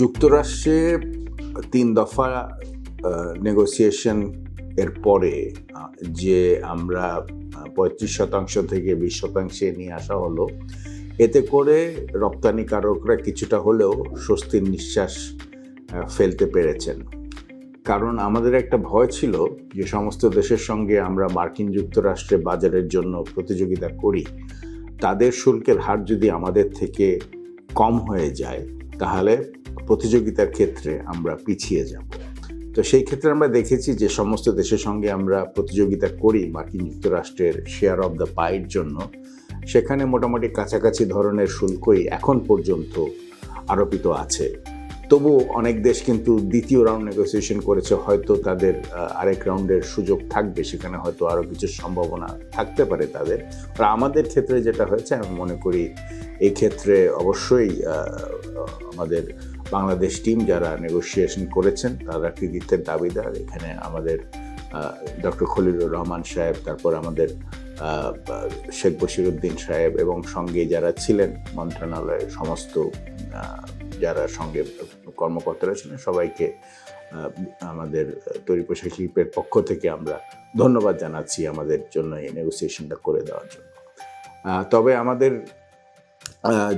যুক্তরাষ্ট্রে তিন দফা নেগোসিয়েশন এর পরে যে আমরা পঁয়ত্রিশ শতাংশ থেকে বিশ শতাংশে নিয়ে আসা হলো, এতে করে রপ্তানিকারকরা কিছুটা হলেও স্বস্তির নিঃশ্বাস ফেলতে পেরেছেন। কারণ আমাদের একটা ভয় ছিল যে সমস্ত দেশের সঙ্গে আমরা মার্কিন যুক্তরাষ্ট্রে বাজারের জন্য প্রতিযোগিতা করি, তাদের শুল্কের হার যদি আমাদের থেকে কম হয়ে যায়, তাহলে প্রতিযোগিতার ক্ষেত্রে আমরা পিছিয়ে যাব। তো সেই ক্ষেত্রে আমরা দেখেছি যে সমস্ত দেশের সঙ্গে আমরা প্রতিযোগিতা করি মার্কিন যুক্তরাষ্ট্রের শেয়ার অফ দ্য পাইয়ের জন্য। সেখানে মোটামুটি কাছাকাছি ধরনের শুল্কই এখন পর্যন্ত আরোপিত আছে। তবু অনেক দেশ কিন্তু দ্বিতীয় রাউন্ড নেগোসিয়েশন করেছে, হয়তো তাদের আরেক রাউন্ডের সুযোগ থাকবে, সেখানে হয়তো আরও কিছু সম্ভাবনা থাকতে পারে তাদের। আর আমাদের ক্ষেত্রে যেটা হয়েছে, আমি মনে করি এই ক্ষেত্রে অবশ্যই আমাদের বাংলাদেশ টিম যারা নেগোসিয়েশন করেছেন, তারা কৃতিত্বের দাবিদার। এখানে আমাদের ডক্টর খলিলুর রহমান সাহেব, তারপর আমাদের শেখ বশিরউদ্দিন সাহেব এবং সঙ্গে যারা ছিলেন, মন্ত্রণালয়ের সমস্ত যারা সঙ্গে কর্মকর্তারা ছিলেন, সবাইকে আমাদের তৈরি পোশাক শিল্পের পক্ষ থেকে আমরা ধন্যবাদ জানাচ্ছি আমাদের জন্য এই নেগোসিয়েশনটা করে দেওয়ার জন্য। তবে আমাদের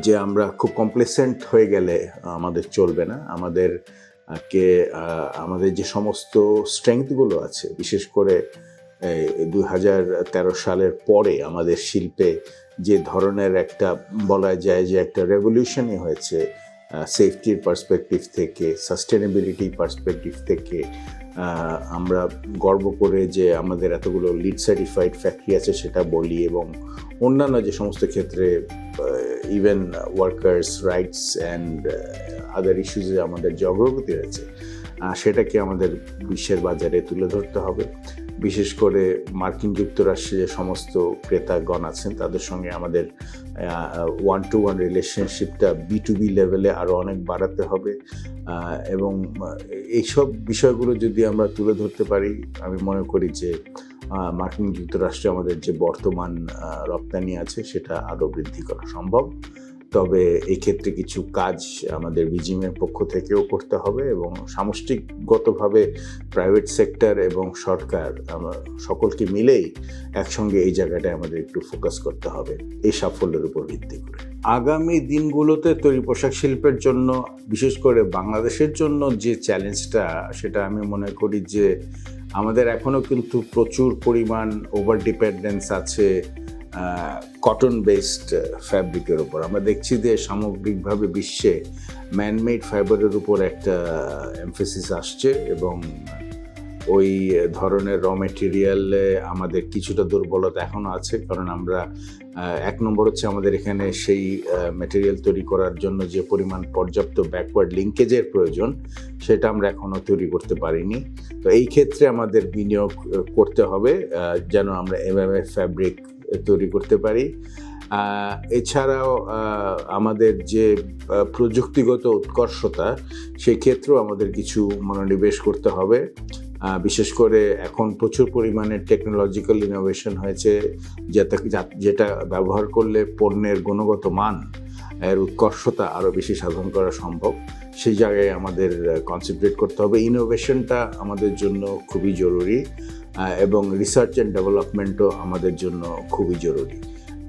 যে আমরা খুব কমপ্লেসেন্ট হয়ে গেলে আমাদের চলবে না। আমাদের কে আমাদের যে সমস্ত স্ট্রেংথগুলো আছে, বিশেষ করে দুই হাজার তেরো সালের পরে আমাদের শিল্পে যে ধরনের একটা বলা যায় যে একটা রেভলিউশনই হয়েছে সেফটির পার্সপেক্টিভ থেকে সাস্টেনেবিলিটি পার্সপেক্টিভ থেকে আমরা গর্ব করে যে আমাদের এতগুলো লিড সার্টিফাইড ফ্যাক্টরি আছে সেটা বলি এবং অন্যান্য যে সমস্ত ক্ষেত্রে even workers rights and other ইস্যুজে আমাদের যে অগ্রগতি রয়েছে সেটাকে আমাদের বিশ্বের বাজারে তুলে ধরতে হবে। বিশেষ করে মার্কিন যুক্তরাষ্ট্রে যে সমস্ত ক্রেতাগণ আছেন, তাদের সঙ্গে আমাদের ওয়ান টু ওয়ান রিলেশনশিপটা বি টু বি লেভেলে আরও অনেক বাড়াতে হবে। এবং এইসব বিষয়গুলো যদি আমরা তুলে ধরতে পারি, আমি মনে করি যে মার্কিন যুক্তরাষ্ট্রে আমাদের যে বর্তমান রপ্তানি আছে সেটা আরও বৃদ্ধি করা সম্ভব। তবে এই ক্ষেত্রে কিছু কাজ আমাদের বিজিমের পক্ষ থেকেও করতে হবে এবং সামষ্টিকগতভাবে প্রাইভেট সেক্টর এবং সরকার সকলকে মিলেই একসঙ্গে এই জায়গাটায় আমাদের একটু ফোকাস করতে হবে, এই সাফল্যের উপর ভিত্তি করে। আগামী দিনগুলোতে তৈরি পোশাক শিল্পের জন্য, বিশেষ করে বাংলাদেশের জন্য যে চ্যালেঞ্জটা সেটা আমি মনে করি যে আমাদের এখনও কিন্তু প্রচুর পরিমাণ ওভার ডিপেন্ডেন্স আছে কটন বেসড ফ্যাব্রিকের উপর। আমরা দেখছি যে সামগ্রিকভাবে বিশ্বে ম্যানমেড ফাইবারের উপর একটা এমফেসিস আসছে এবং ওই ধরনের র মেটেরিয়ালে আমাদের কিছুটা দুর্বলতা এখনও আছে। কারণ আমরা এক নম্বর হচ্ছে আমাদের এখানে সেই মেটেরিয়াল তৈরি করার জন্য যে পরিমাণ পর্যাপ্ত ব্যাকওয়ার্ড লিঙ্কেজের প্রয়োজন, সেটা আমরা এখনও তৈরি করতে পারিনি। তো এই ক্ষেত্রে আমাদের বিনিয়োগ করতে হবে যেন আমরা এমএমএফ ফ্যাব্রিক তৈরি করতে পারি। এছাড়াও আমাদের যে প্রযুক্তিগত উৎকর্ষতা সেই ক্ষেত্রেও আমাদের কিছু মনোনিবেশ করতে হবে। বিশেষ করে এখন প্রচুর পরিমাণে টেকনোলজিক্যাল ইনোভেশন হয়েছে, যেটা যেটা ব্যবহার করলে পণ্যের গুণগত মান, এর উৎকর্ষতা আরও বেশি সাধন করা সম্ভব। সেই জায়গায় আমাদের কনসেন্ট্রেট করতে হবে। ইনোভেশনটা আমাদের জন্য খুবই জরুরি এবং রিসার্চ অ্যান্ড ডেভেলপমেন্টও আমাদের জন্য খুবই জরুরি।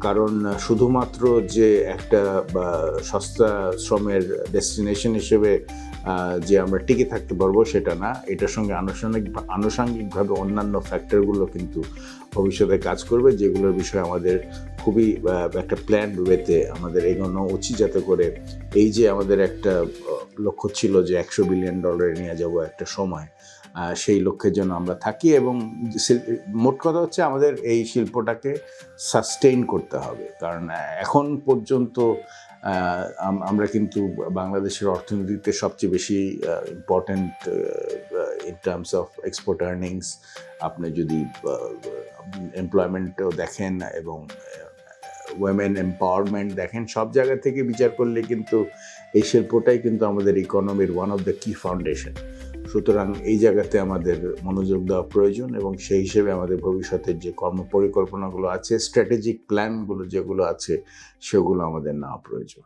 কারণ শুধুমাত্র যে একটা সস্তা শ্রমের ডেস্টিনেশন হিসেবে যে আমরা টিকে থাকতে পারব সেটা না। এটার সঙ্গে আনুষ্ঠানিক আনুষাঙ্গিকভাবে অন্যান্য ফ্যাক্টরগুলো কিন্তু ভবিষ্যতে কাজ করবে, যেগুলোর বিষয়ে আমাদের খুবই একটা প্ল্যান ওয়েতে আমাদের এগোনো উচিত যাতে করে এই যে আমাদের একটা লক্ষ্য ছিল যে একশো বিলিয়ন ডলারে নিয়ে যাব একটা সময় সেই লক্ষ্যের জন্য আমরা থাকি এবং মোট কথা হচ্ছে আমাদের এই শিল্পটাকে সাস্টেইন করতে হবে। কারণ এখন পর্যন্ত আমরা কিন্তু বাংলাদেশের অর্থনীতিতে সবচেয়ে বেশি important in terms of export earnings আপনি যদি এমপ্লয়মেন্টও দেখেন এবং ওয়েমেন এম্পাওয়ারমেন্ট দেখেন, সব জায়গা থেকে বিচার করলে কিন্তু এই শিল্পটাই কিন্তু আমাদের ইকোনমির one of the key foundation সুতরাং এই জায়গাতে আমাদের মনোযোগ দেওয়া প্রয়োজন এবং সেই হিসেবে আমাদের ভবিষ্যতের যে কর্ম পরিকল্পনাগুলো আছে স্ট্র্যাটেজিক প্ল্যানগুলো যেগুলো আছে, সেগুলো আমাদের নেওয়া প্রয়োজন।